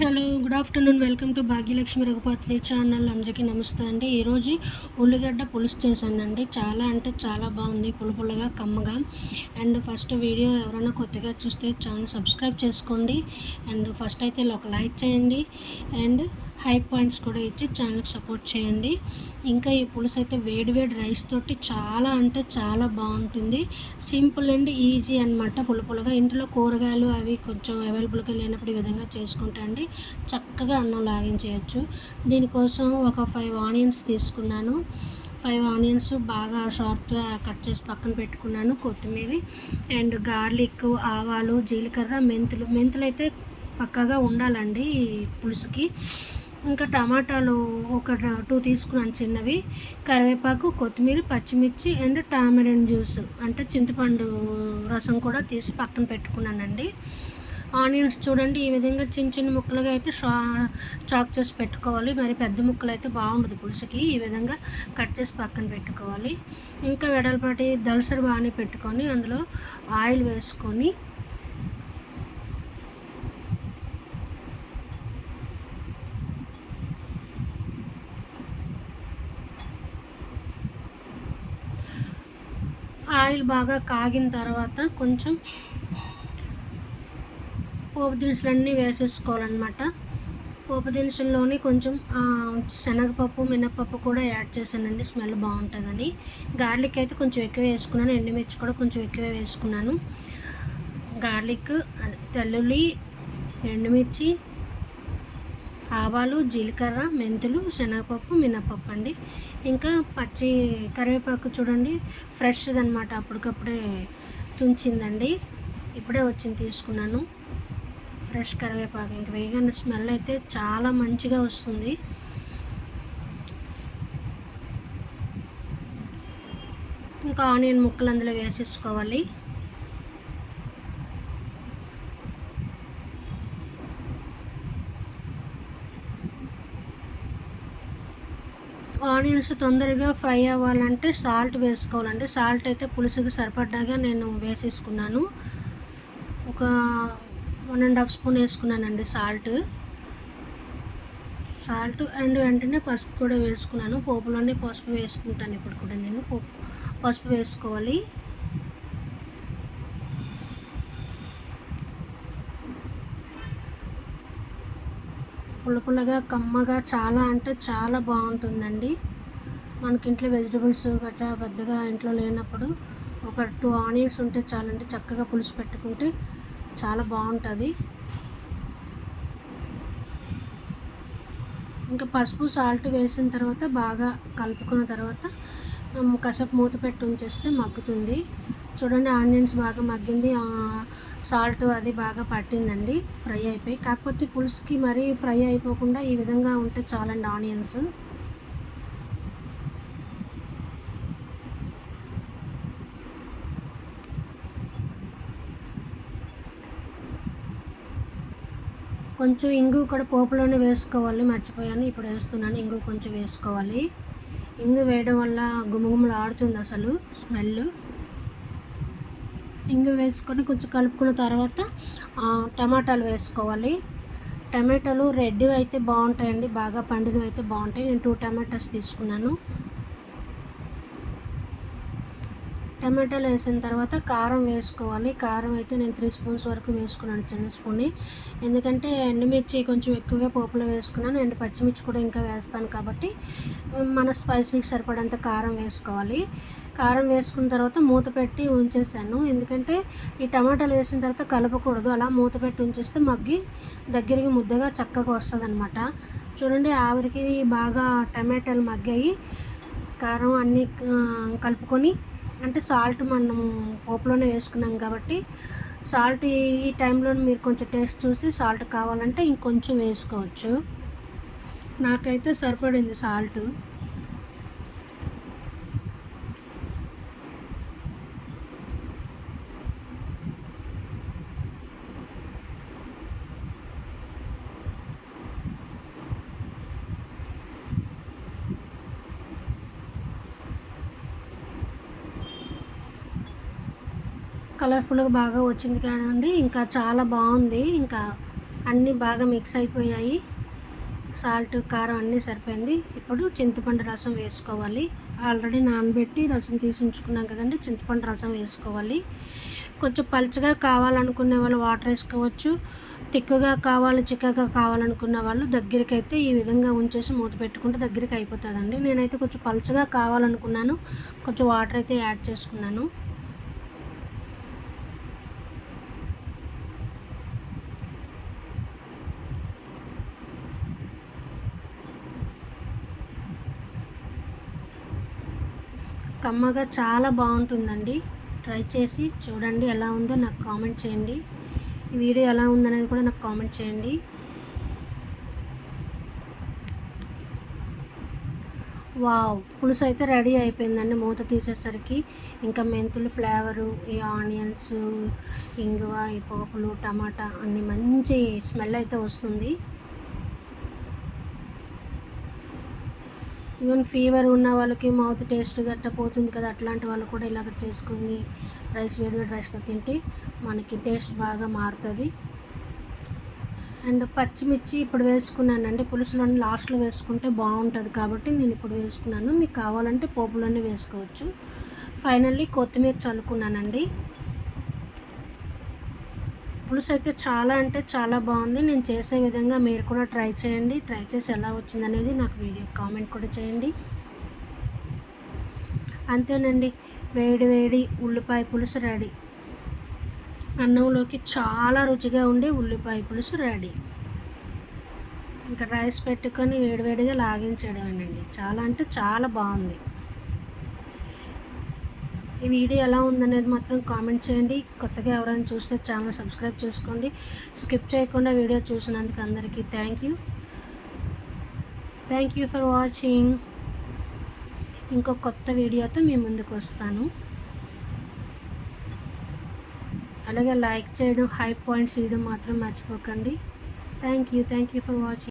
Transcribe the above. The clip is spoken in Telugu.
Hello good afternoon welcome to Bhagyalakshmi Raghupathi channel అందరికీ నమస్తే అండి. ఈరోజు ఉల్లిగడ్డ పులుసు చేశానండి. చాలా అంటే చాలా బాగుంది పులుపులుగా కమ్మగా. అండ్ ఫస్ట్ వీడియో ఎవరైనా కొత్తగా చూస్తే ఛానల్ సబ్స్క్రైబ్ చేసుకోండి. అండ్ ఫస్ట్ అయితే ఒక లైక్ చేయండి. అండ్ హై పాయింట్స్ కూడా ఇచ్చి ఛానల్కి సపోర్ట్ చేయండి. ఇంకా ఈ పులుసు అయితే వేడి వేడి రైస్ తోటి చాలా అంటే చాలా బాగుంటుంది. సింపుల్ అండ్ ఈజీ అనమాట పులుపులుగా ఇంట్లో కూరగాయలు అవి కొంచెం అవైలబుల్గా లేనప్పుడు ఈ విధంగా చేసుకుంటా అండి చక్కగా అన్నం లాగించేయచ్చు. దీనికోసం ఒక ఫైవ్ ఆనియన్స్ తీసుకున్నాను. ఫైవ్ ఆనియన్స్ బాగా షార్ట్గా కట్ చేసి పక్కన పెట్టుకున్నాను కొత్తిమీర అండ్ గార్లిక్ ఆవాలు జీలకర్ర మెంతులు. మెంతులు అయితే పక్కగా ఉండాలండి ఈ పులుసుకి. ఇంకా టమాటాలు ఒక టూ తీసుకున్నాను చిన్నవి. కరివేపాకు కొత్తిమీర పచ్చిమిర్చి అండ్ టామరిన్ జ్యూస్ అంటే చింతపండు రసం కూడా తీసి పక్కన పెట్టుకున్నానండి. ఆనియన్స్ చూడండి ఈ విధంగా చిన్న చిన్న ముక్కలుగా అయితే షా చాక్ చేసి పెట్టుకోవాలి. మరి పెద్ద ముక్కలు అయితే బాగుండదు పులుసుకి. ఈ విధంగా కట్ చేసి పక్కన పెట్టుకోవాలి. ఇంకా వెడల్పాటి దలసరి బాగానే పెట్టుకొని అందులో ఆయిల్ వేసుకొని ఆయిల్ బాగా కాగిన తర్వాత కొంచెం పోపు దినుసులన్నీ వేసేసుకోవాలన్నమాట. పోపు దినుసుల్లోని కొంచెం శనగపప్పు మినపప్పు కూడా యాడ్ చేశానండి. స్మెల్ బాగుంటుందని. గార్లిక్ అయితే కొంచెం ఎక్కువ వేసుకున్నాను. ఎండుమిర్చి కూడా కొంచెం ఎక్కువ వేసుకున్నాను. గార్లిక్ తెల్లుల్లి ఎండుమిర్చి ఆవాలు జీలకర్ర మెంతులు శనగపప్పు మినపప్పు అండి. ఇంకా పచ్చి కరివేపాకు చూడండి ఫ్రెష్గా అనమాట అప్పటికప్పుడే తుంచిందండి. ఇప్పుడే వచ్చింది తీసుకున్నాను. ఫ్రెష్ కరివేపాకు. ఇంక వేయగానే స్మెల్ అయితే చాలా మంచిగా వస్తుంది. ఇంకా ఆనియన్ ముక్కలు అందులో వేసేసుకోవాలి. ఆనియన్స్ తొందరగా ఫ్రై అవ్వాలంటే సాల్ట్ వేసుకోవాలండి. సాల్ట్ అయితే పులుసుకి సరిపడ్డాగా నేను వేసేసుకున్నాను. ఒక వన్ అండ్ హాఫ్ స్పూన్ వేసుకున్నానండి సాల్ట్. సాల్ట్ అండ్ వెంటనే పసుపు కూడా వేసుకున్నాను. పోపులోనే పసుపు వేసుకుంటాను ఇప్పుడు కూడా నేను. పసుపు వేసుకోవాలి. పుల్ల కమ్మగా చాలా అంటే చాలా బాగుంటుందండి. మనకి ఇంట్లో వెజిటబుల్స్ గట్రా పెద్దగా ఇంట్లో లేనప్పుడు ఒక టూ ఆనియన్స్ ఉంటే చాలండి. చక్కగా పులుసు పెట్టుకుంటే చాలా బాగుంటుంది. ఇంకా పసుపు సాల్ట్ వేసిన తర్వాత బాగా కలుపుకున్న తర్వాత కసపు మూత పెట్టి ఉంచేస్తే మగ్గుతుంది. చూడండి ఆనియన్స్ బాగా మగ్గింది. సాల్ట్ అది బాగా పట్టిందండి. ఫ్రై అయిపోయి కాకపోతే పులుసుకి మరీ ఫ్రై అయిపోకుండా ఈ విధంగా ఉంటే చాలండి ఆనియన్స్. కొంచెం ఇంగు కూడా పోపులోనే వేసుకోవాలి మర్చిపోయాను. ఇప్పుడు వేస్తున్నాను ఇంగు కొంచెం వేసుకోవాలి. ఇంగు వేయడం వల్ల గుమగుమలు ఆడుతుంది అసలు స్మెల్. ఇంగు వేసుకొని కొంచెం కలుపుకున్న తర్వాత టమాటాలు వేసుకోవాలి. టమాటాలు రెడ్ అయితే బాగుంటాయండి బాగా పండినవి అయితే బాగుంటాయి. నేను టూ టమాటాస్ తీసుకున్నాను. టమాటాలు వేసిన తర్వాత కారం వేసుకోవాలి. కారం అయితే నేను త్రీ స్పూన్స్ వరకు వేసుకున్నాను చిన్న స్పూన్. ఎందుకంటే ఎండుమిర్చి కొంచెం ఎక్కువగా పోపులో వేసుకున్నాను. అండ్ పచ్చిమిర్చి కూడా ఇంకా వేస్తాను కాబట్టి మన స్పైసీకి సరిపడంత కారం వేసుకోవాలి. కారం వేసుకున్న తర్వాత మూత పెట్టి ఉంచేసాను. ఎందుకంటే ఈ టమాటాలు వేసిన తర్వాత కలపకూడదు. అలా మూత పెట్టి ఉంచేస్తే మగ్గి దగ్గరికి ముద్దగా చక్కగా వస్తుంది అనమాట చూడండి ఆవిరికి బాగా టమాటాలు మగ్గాయి. కారం అన్నీ కలుపుకొని అంటే సాల్ట్ మనం పోపులోనే వేసుకున్నాం కాబట్టి సాల్ట్ ఈ టైంలో మీరు కొంచెం టేస్ట్ చూసి సాల్ట్ కావాలంటే ఇంకొంచెం వేసుకోవచ్చు. నాకైతే సరిపడింది సాల్ట్. కలర్ఫుల్గా బాగా వచ్చింది కానండి. ఇంకా చాలా బాగుంది. ఇంకా అన్నీ బాగా మిక్స్ అయిపోయాయి. సాల్ట్ కారం అన్నీ సరిపోయింది. ఇప్పుడు చింతపండు రసం వేసుకోవాలి. ఆల్రెడీ నానబెట్టి రసం తీసి ఉంచుకున్నాం కదండి. చింతపండు రసం వేసుకోవాలి. కొంచెం పలుచగా కావాలనుకునే వాళ్ళు వాటర్ వేసుకోవచ్చు. తిక్కుగా కావాలి చిక్కగా కావాలనుకున్న వాళ్ళు దగ్గరికి అయితే ఈ విధంగా ఉంచేసి మూత పెట్టుకుంటే దగ్గరికి అయిపోతుందండి. నేనైతే కొంచెం పలుచగా కావాలనుకున్నాను. కొంచెం వాటర్ అయితే యాడ్ చేసుకున్నాను. కమ్మగా చాలా బాగుంటుందండి. ట్రై చేసి చూడండి ఎలా ఉందో నాకు కామెంట్ చేయండి. ఈ వీడియో ఎలా ఉందనేది కూడా నాకు కామెంట్ చేయండి. వావ్! పులుసు అయితే రెడీ అయిపోయిందండి మూత తీసేసరికి. ఇంకా మెంతులు ఫ్లేవరు ఈ ఆనియన్స్ ఇంగువ ఈ పోపులు టమాటా అన్ని మంచి స్మెల్ అయితే వస్తుంది. ఈవెన్ ఫీవర్ ఉన్న వాళ్ళకి మౌత్ టేస్ట్ గట్ట పోతుంది కదా అట్లాంటి వాళ్ళు కూడా ఇలాగ చేసుకుని రైస్ వేడివేడి రైస్తో తింటే మనకి టేస్ట్ బాగా మారుతుంది. అండ్ పచ్చిమిర్చి ఇప్పుడు వేసుకున్నానండి. పులుసులోని లాస్ట్లో వేసుకుంటే బాగుంటుంది కాబట్టి నేను ఇప్పుడు వేసుకున్నాను. మీకు కావాలంటే పోపులోనే వేసుకోవచ్చు. ఫైనల్లీ కొత్తిమీర చల్లుకున్నానండి. పులుసు అయితే చాలా అంటే చాలా బాగుంది. నేను చేసే విధంగా మీరు కూడా ట్రై చేయండి. ట్రై చేసి ఎలా వచ్చిందనేది నాకు వీడియో కామెంట్ కూడా చేయండి. అంతేనండి. వేడి వేడి ఉల్లిపాయ పులుసు రెడీ. అన్నంలోకి చాలా రుచిగా ఉండే ఉల్లిపాయ పులుసు రెడీ. ఇంకా రైస్ పెట్టుకొని వేడివేడిగా లాగించడమేనండి చాలా అంటే చాలా బాగుంది. ఈ వీడియో ఎలా ఉందనేది మాత్రం కామెంట్ చేయండి. కొత్తగా ఎవరైనా చూస్తే ఛానల్ సబ్స్క్రైబ్ చేసుకోండి. స్కిప్ చేయకుండా వీడియో చూసినందుకు అందరికీ thank you. Thank you for watching. ఇంకో కొత్త వీడియోతో మీ ముందుకు వస్తాను. అలాగే లైక్ చేయడం హై పాయింట్స్ ఇవ్వడం మాత్రం మర్చిపోకండి. Thank you thank you for watching.